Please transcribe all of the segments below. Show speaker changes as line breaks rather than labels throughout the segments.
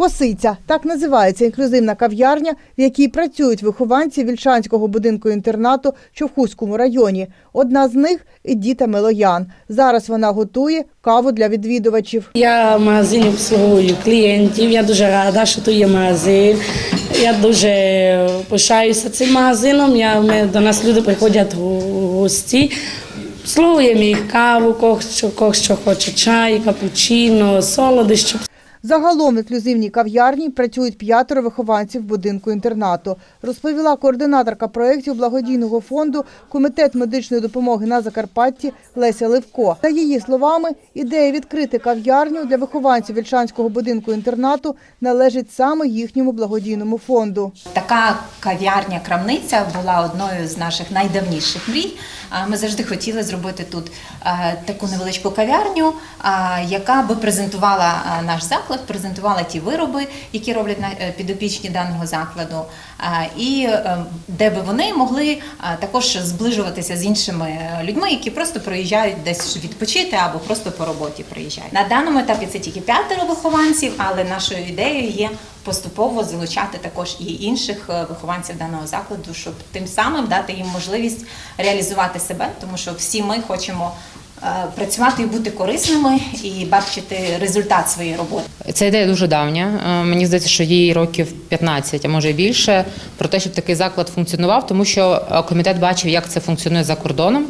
Косиця так називається інклюзивна кав'ярня, в якій працюють вихованці Вільшанського будинку інтернату Човхузькому районі. Одна з них Едіта Мелоян. Зараз вона готує каву для відвідувачів.
Я в магазині обслуговую клієнтів. Я дуже рада, що тут є магазин. Я дуже пишаюся цим магазином. Я, ми, до нас люди приходять в гості. Обслуговуємо їх каву, кого що, кого що хоче, чай, капучино, солодощі.
Загалом в інклюзивній кав'ярні працюють п'ятеро вихованців будинку інтернату, розповіла координаторка проєктів благодійного фонду Комітет медичної допомоги на Закарпатті Леся Левко. За її словами, ідея відкрити кав'ярню для вихованців Вільшанського будинку інтернату належить саме їхньому благодійному фонду.
Така кав'ярня крамниця була одною з наших найдавніших мрій. Ми завжди хотіли зробити тут е, таку невеличку кав'ярню, яка би презентувала наш заклад, презентувала ті вироби, які роблять е, підопічні даного закладу, і е, де би вони могли також зближуватися з іншими е, людьми, які просто приїжджають десь відпочити або просто по роботі приїжджають. На даному етапі це тільки п'ятеро вихованців, але нашою ідеєю є поступово залучати також і інших е, вихованців даного закладу, щоб тим самим дати їм можливість реалізувати себе, тому що всі ми хочемо е, працювати і бути корисними і бачити результат своєї роботи.
Ця ідея дуже давня. Е, Мені здається, що їй років 15, а може і більше, про те, щоб такий заклад функціонував, тому що е, комітет бачив, як це функціонує за кордоном.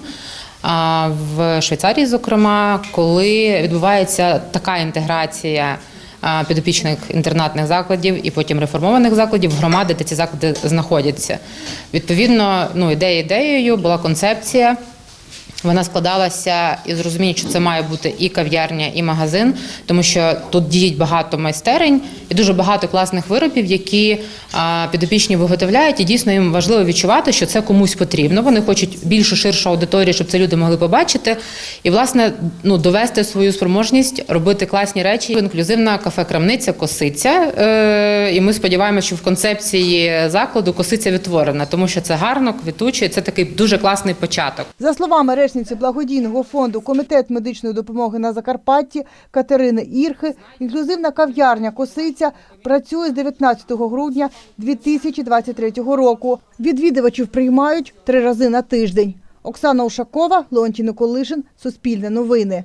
А В Швейцарії, зокрема, коли відбувається така інтеграція підопічних інтернатних закладів і потім реформованих закладів громади, де ці заклади знаходяться. Відповідно, ну ідея ідеєю була концепція. Вона складалася із розуміння, що це має бути і кав'ярня, і магазин, тому що тут діють багато майстерень і дуже багато класних виробів, які підопічні виготовляють, і дійсно їм важливо відчувати, що це комусь потрібно. Вони хочуть більшу ширшу аудиторію, щоб це люди могли побачити, і власне ну довести свою спроможність робити класні речі. Інклюзивна кафе-крамниця косиця. Е, і ми сподіваємося, що в концепції закладу косиця відтворена, тому що це гарно, квітуче, це такий дуже класний початок.
За словами речниці благодійного фонду Комітет медичної допомоги на Закарпатті Катерини Ірхи, інклюзивна кав'ярня Косиця працює з 19 грудня 2023 року. Відвідувачів приймають три рази на тиждень. Оксана Ушакова, Леонтій Николишин, Суспільне новини.